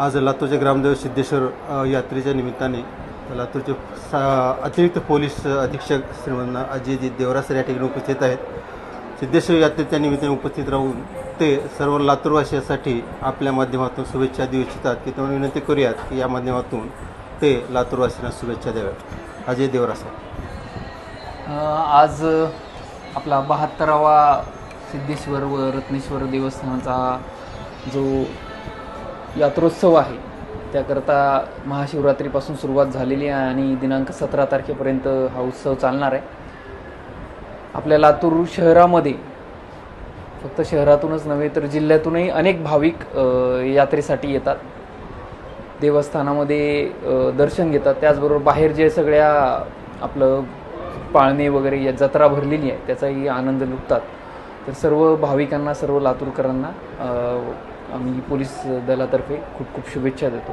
आज लातूरचे ग्रामदेव सिद्धेश्वर यात्रेच्या निमित्ताने लातूरचे सा अतिरिक्त पोलीस अधीक्षक श्रीमंत अजयजी देवरासर या ठिकाणी उपस्थित आहेत. सिद्धेश्वर यात्रेच्या निमित्ताने उपस्थित राहून ते सर्व लातूरवासियासाठी आपल्या माध्यमातून शुभेच्छा देऊ इच्छितात. की तुम्ही विनंती करूयात की या माध्यमातून ते लातूरवासियांना शुभेच्छा द्याव्यात. अजय देवरासर. आज आपला बहात्तरावा सिद्धेश्वर व रत्नेश्वर देवस्थानाचा जो यात्रोत्सव आहे. त्याकरता महाशिवरात्रीपासून सुरुवात झालेली आहे आणि दिनांक सतरा तारखेपर्यंत हा उत्सव चालणार आहे. आपल्या लातूर शहरामध्ये फक्त शहरातूनच नव्हे तर जिल्ह्यातूनही अनेक भाविक यात्रेसाठी येतात. देवस्थानामध्ये दर्शन घेतात. त्याचबरोबर बाहेर जे सगळ्या आपलं पाळणे वगैरे या जत्रा भरलेली आहे त्याचाही आनंद लुटतात. तर सर्व भाविकांना सर्व लातूरकरांना आम्ही पोलीस दलातर्फे खूप खूप शुभेच्छा देतो.